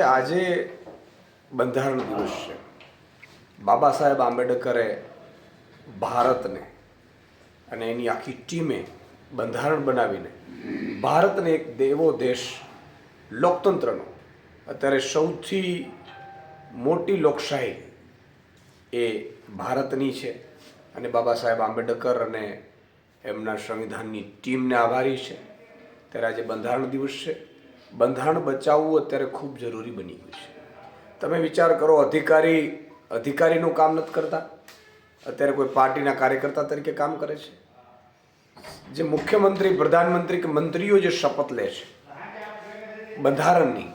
આજે બંધારણ દિવસ છે. બાબા સાહેબ આંબેડકરે ભારતને અને એની આખી ટીમે બંધારણ બનાવીને ભારતને એક દેવો દેશ લોકતંત્રનો, અત્યારે સૌથી મોટી લોકશાહી એ ભારતની છે અને બાબા સાહેબ આંબેડકર અને એમના સંવિધાનની ટીમને આભારી છે. ત્યારે આજે બંધારણ દિવસ છે. બંધારણ બચાવવું અત્યારે ખૂબ જરૂરી બની ગયું છે. તમે વિચાર કરો, અધિકારી, અધિકારીનું કામ નથી કરતા. અત્યારે કોઈ પાર્ટીના કાર્યકર્તા તરીકે કામ કરે છે. જે મુખ્યમંત્રી, પ્રધાનમંત્રી કે મંત્રીઓ જે શપથ લે છે, બંધારણની,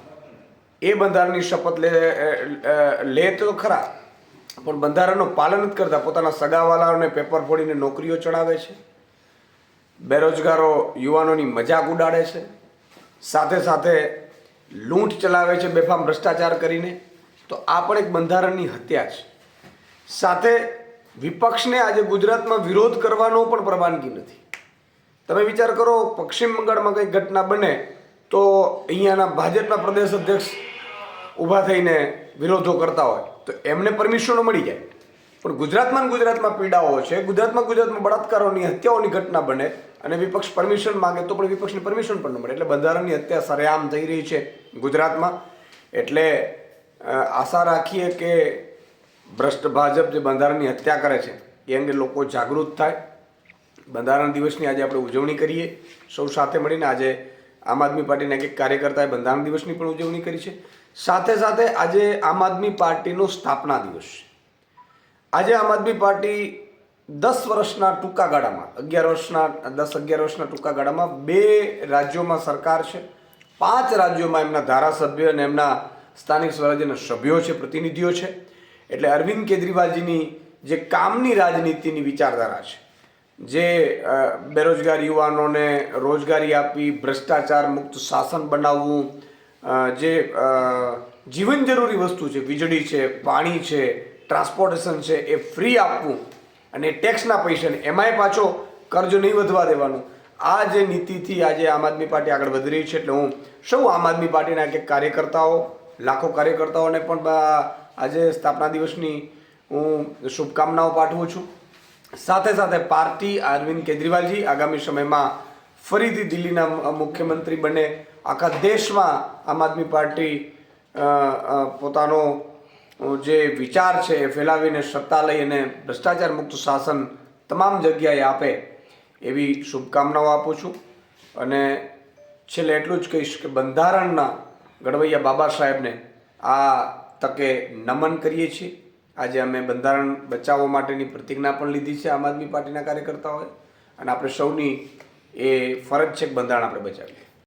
એ બંધારણની શપથ લે લે તો ખરા, પણ બંધારણનું પાલન નથી કરતા. પોતાના સગાવાલાઓને પેપર ફોડીને નોકરીઓ ચડાવે છે. બેરોજગારો યુવાનોની મજાક ઉડાડે છે. સાથે સાથે લૂંટ ચલાવે છે બેફામ ભ્રષ્ટાચાર કરીને, તો આ પણ એક બંધારણની હત્યા છે. સાથે વિપક્ષને આજે ગુજરાતમાં વિરોધ કરવાનો પણ પરવાનગી નથી. તમે વિચાર કરો, પશ્ચિમ બંગાળમાં કંઈક ઘટના બને, તો અહીંયાના ભાજપના પ્રદેશ અધ્યક્ષ ઊભા થઈને વિરોધો કરતા હોય, તો એમને પરમિશનો મળી જાય. પણ ગુજરાતમાં ગુજરાતમાં પીડાઓ છે. ગુજરાતમાં ગુજરાતમાં બળાત્કારોની, હત્યાઓની ઘટના બને અને વિપક્ષ પરમિશન માંગે તો પણ વિપક્ષની પરમિશન પણ ન મળે. એટલે બંધારણની હત્યા સરેઆમ થઈ રહી છે ગુજરાતમાં. એટલે આશા રાખીએ કે ભ્રષ્ટ ભાજપ જે બંધારણની હત્યા કરે છે, એ અંગે લોકો જાગૃત થાય. બંધારણ દિવસની આજે આપણે ઉજવણી કરીએ. સૌ સાથે મળીને આજે આમ આદમી પાર્ટીના એક કાર્યકર્તાએ બંધારણ દિવસની પણ ઉજવણી કરી છે. સાથે સાથે આજે આમ આદમી પાર્ટીનો સ્થાપના દિવસ છે. આજે આમ આદમી પાર્ટી દસ વર્ષના ટૂંકા ગાળામાં, અગિયાર વર્ષના, દસ અગિયાર વર્ષના ટૂંકા ગાળામાં બે રાજ્યોમાં સરકાર છે, પાંચ રાજ્યોમાં એમના ધારાસભ્ય અને એમના સ્થાનિક સ્વરાજ્યના સભ્યો છે, પ્રતિનિધિઓ છે. એટલે અરવિંદ કેજરીવાલજીની જે કામની રાજનીતિની વિચારધારા છે, જે બેરોજગાર યુવાનોને રોજગારી આપી, ભ્રષ્ટાચાર મુક્ત શાસન બનાવવું જે જીવન જરૂરી વસ્તુ છે, વીજળી છે, પાણી છે ટ્રાન્સપોર્ટેશન છે એ ફ્રી આપવું અને ટેક્સના પૈસાને એમાંય પાછો કર્જ નહીં વધવા દેવાનો. આ જે નીતિથી આજે આમ આદમી પાર્ટી આગળ વધી રહી છે એટલે હું સૌ આમ આદમી પાર્ટીના એક કાર્યકર્તાઓ, લાખો કાર્યકર્તાઓને પણ આજે સ્થાપના દિવસની હું શુભકામનાઓ પાઠવું છું. સાથે સાથે પાર્ટી અરવિંદ કેજરીવાલજી આગામી સમયમાં ફરીથી દિલ્હીના મુખ્યમંત્રી બને. આખા દેશમાં આમ આદમી પાર્ટી પોતાનો જે વિચાર છે એ ફેલાવીને સત્તા લઈ અને ભ્રષ્ટાચાર મુક્ત શાસન તમામ જગ્યાએ આપે, એવી શુભકામનાઓ આપું છું. અને છેલ્લે એટલું જ કહીશ કે બંધારણના ગડવૈયા બાબા સાહેબને આ તકે નમન કરીએ છીએ. આજે અમે બંધારણ બચાવવા માટેની પ્રતિજ્ઞા પણ લીધી છે આમ આદમી પાર્ટીના કાર્યકર્તાઓએ. અને આપણે સૌની એ ફરજ છે કે બંધારણ આપણે બચાવીએ.